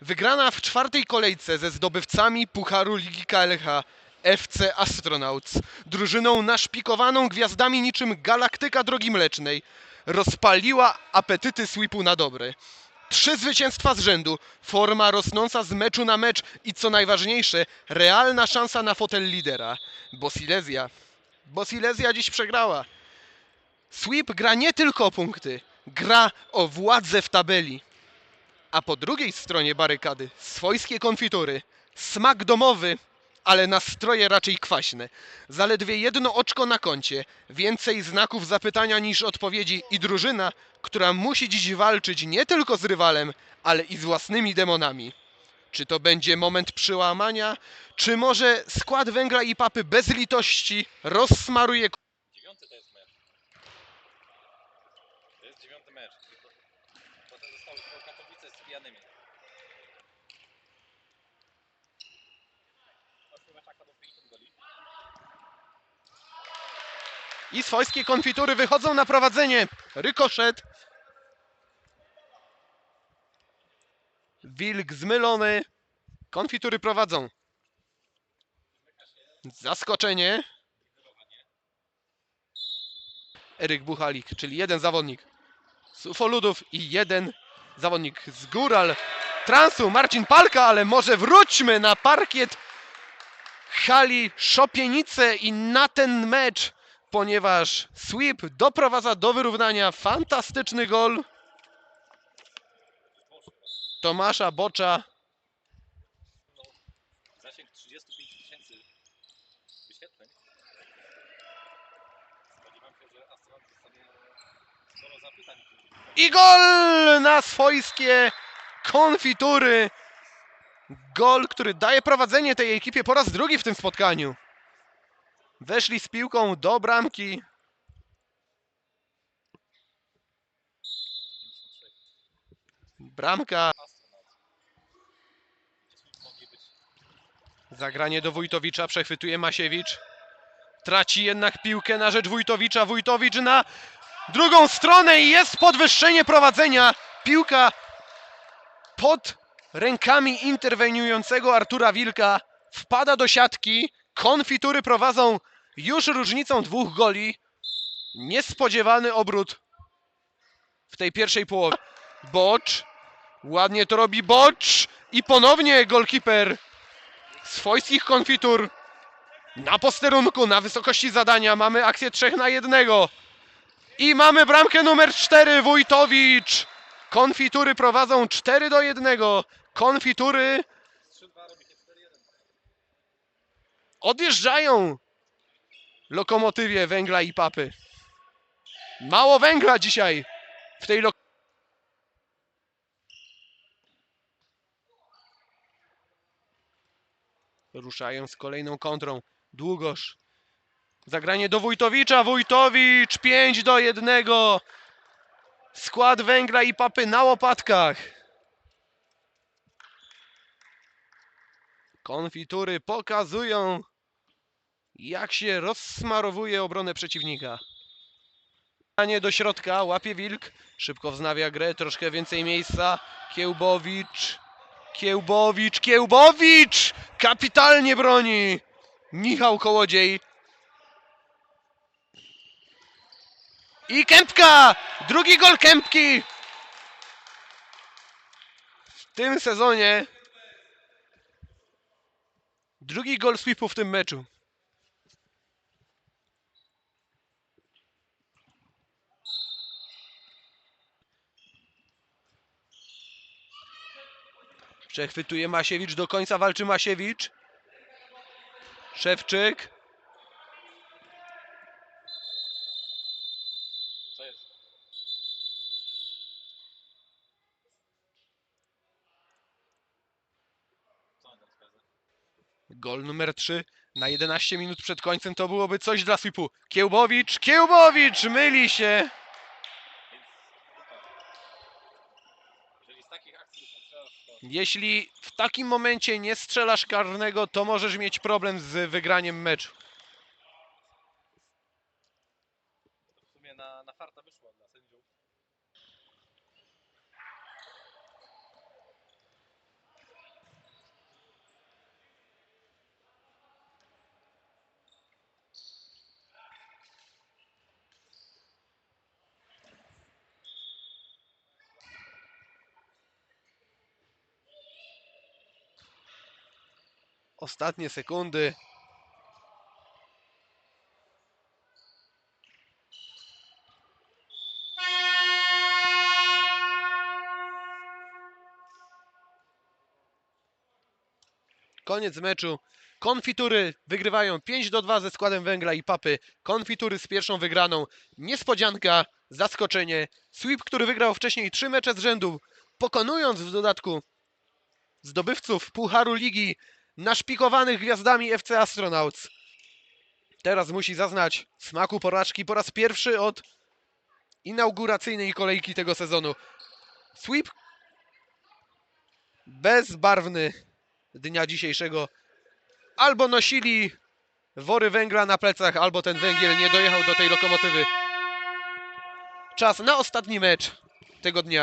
Wygrana w czwartej kolejce ze zdobywcami Pucharu Ligi KLH FC Astronauts, drużyną naszpikowaną gwiazdami niczym galaktyka drogi mlecznej, rozpaliła apetyty sweepu na dobre. Trzy zwycięstwa z rzędu, forma rosnąca z meczu na mecz i co najważniejsze, realna szansa na fotel lidera. Bo Silesia, bo Silesia dziś przegrała. Sweep gra nie tylko o punkty, gra o władzę w tabeli. A po drugiej stronie barykady swojskie konfitury, smak domowy, ale nastroje raczej kwaśne. Zaledwie jedno oczko na koncie, więcej znaków zapytania niż odpowiedzi i drużyna, która musi dziś walczyć nie tylko z rywalem, ale i z własnymi demonami. Czy to będzie moment przyłamania, czy może skład węgla i papy bez litości rozsmaruje Dziewiąty to jest mecz. To jest dziewiąty mecz. Tylko Katowice z pijanymi. Ośmiu meczach padło 50 goli. i swojskie konfitury wychodzą na prowadzenie. Rykoszet. Wilk zmylony. Konfitury prowadzą. Zaskoczenie. Eryk Buchalik, czyli jeden zawodnik z Ufoludów i jeden zawodnik z Góral. Transu Marcin Palka, ale może wróćmy na parkiet hali Szopienice i na ten mecz ponieważ sweep doprowadza do wyrównania fantastyczny gol Tomasza Bocza. I gol na swojskie konfitury. Gol, który daje prowadzenie tej ekipie po raz drugi w tym spotkaniu. Weszli z piłką do bramki. 93. Bramka. Zagranie do Wójtowicza, przechwytuje Masiewicz. Traci jednak piłkę na rzecz Wójtowicza. Wójtowicz na drugą stronę i jest podwyższenie prowadzenia. Piłka pod rękami interweniującego Artura Wilka wpada do siatki. Konfitury prowadzą już różnicą dwóch goli. Niespodziewany obrót w tej pierwszej połowie. Bocz. Ładnie to robi Bocz. I ponownie golkiper swojskich konfitur na posterunku, na wysokości zadania. Mamy akcję 3 na 1. I mamy bramkę numer 4, Wójtowicz. Konfitury prowadzą 4 do 1. Konfitury 3-2 robi się 4-1. odjeżdżają lokomotywie węgla i papy. Mało węgla dzisiaj w tej lokomotywie. Ruszają z kolejną kontrą. Długosz. Zagranie do Wójtowicza. Wójtowicz 5 do 1. Skład węgla i papy na łopatkach. Konfitury pokazują, jak się rozsmarowuje obronę przeciwnika. Panie do środka, łapie wilk. Szybko wznawia grę, troszkę więcej miejsca. Kiełbowicz. Kiełbowicz, Kiełbowicz! Kapitalnie broni! Michał Kołodziej. I Kępka! Drugi gol Kępki! W tym sezonie drugi gol sweepu w tym meczu. Przechwytuje Masiewicz, do końca walczy Masiewicz. Szewczyk. Co jest? Co on tam sprawdza? Gol numer 3 na 11 minut przed końcem to byłoby coś dla sweepu. Kiełbowicz, Kiełbowicz myli się. Jeśli w takim momencie nie strzelasz karnego, to możesz mieć problem z wygraniem meczu. w sumie na, na farta wyszło Ostatnie sekundy. Koniec meczu. Konfitury wygrywają 5 do 2 ze składem węgla i papy. Konfitury z pierwszą wygraną. Niespodzianka, zaskoczenie. Sweep, który wygrał wcześniej 3 mecze z rzędu, pokonując w dodatku zdobywców Pucharu Ligi naszpikowanych gwiazdami FC Astronauts. Teraz musi zaznać smaku porażki po raz pierwszy od inauguracyjnej kolejki tego sezonu. Sweep bezbarwny dnia dzisiejszego. Albo nosili wory węgla na plecach, albo ten węgiel nie dojechał do tej lokomotywy. Czas na ostatni mecz tego dnia.